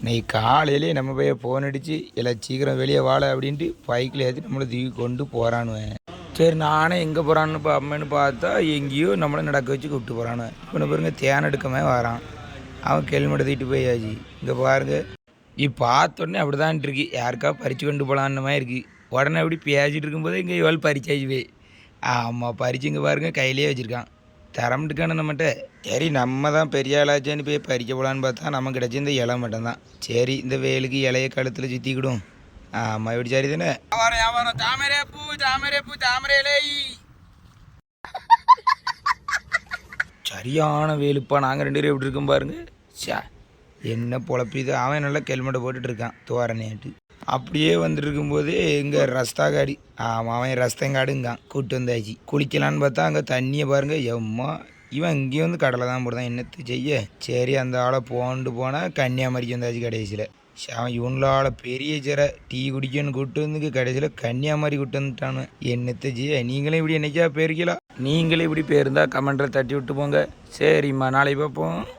இன்னைக்கு காலையிலே நம்ம போய் ஃபோன் அடித்து எல்லாம் சீக்கிரம் வெளியே வாழ அப்படின்ட்டு பைக்கில் ஏற்றி நம்மளை தூக்கி கொண்டு போகிறானுவேன் சரி நானே எங்கே போகிறான்னு அம்மன்னு பார்த்தா எங்கேயோ நம்மளை நடக்க வச்சு கூப்பிட்டு போகிறானுவேன் இப்போ பாருங்க தேன் எடுக்கமே வரான். அவன் ஹெல்மெட் தூக்கிட்டு போயாச்சு இங்கே பாருங்க. இப்போ பார்த்தோன்னே அப்படி தான் இருக்கு. யாருக்கா பறித்து கொண்டு போகலான்னு மாதிரி இருக்குது உடனே அப்படி பேசிகிட்டு இருக்கும்போது இங்கே இவள் பறிச்சாச்சு போய். ஆமாம் பறிச்சு இங்கே பாருங்க கையிலே வச்சுருக்கான். தரமுட்டுக்கான நம்மகிட்ட சரி நம்ம தான் பெரிய ஆளாச்சேன்னு போய் பறிக்க போகலான்னு பார்த்தா நமக்கு கிடச்சி இந்த இலை மட்டும்தான். சரி இந்த வேலுக்கு இலைய கழுத்தில் சுற்றிக்கிடும் ஆமாம் எப்படி சரி தானே வியாபாரம் வியாபாரம். தாமரை பூ தாமரை பூ தாமரை இலை சரியான வேலுப்பா நாங்கள் ரெண்டு பேரும் எப்படி இருக்கோம் பாருங்க. சே என்ன பொழப்பிது அவன் நல்லா ஹெல்மெட்டை போட்டுட்டு இருக்கான் தோரணையாட்டு அப்படியே வந்துருக்கும்போது இங்கே ரஸ்தாகாடி ஆமாம் அவன் ரஸ்தங்காடுங்கான். கூட்டு வந்தாச்சு. குளிக்கலான்னு பார்த்தா அங்கே தண்ணியை பாருங்க. எம்மா இவன் இங்கேயும் வந்து கடலை தான் போடுதான். என்னத்து செய்ய? சரி அந்த ஆளை போண்டு போனால் கன்னியாகுமரிக்கு வந்தாச்சு கடைசியில். அவன் இவங்களால பெரிய சிற. டீ குடிக்கன்னு கூட்டு வந்து கடைசியில் கன்னியாகுமரி கூட்டு வந்துட்டானு. என்னத்தை செய்ய? நீங்களே இப்படி என்னைக்கா போயிருக்கலாம் நீங்களே இப்படி போயிருந்தா கமெண்ட்டில் தட்டி விட்டு போங்க. சரிம்மா நாளைக்கு பார்ப்போம்.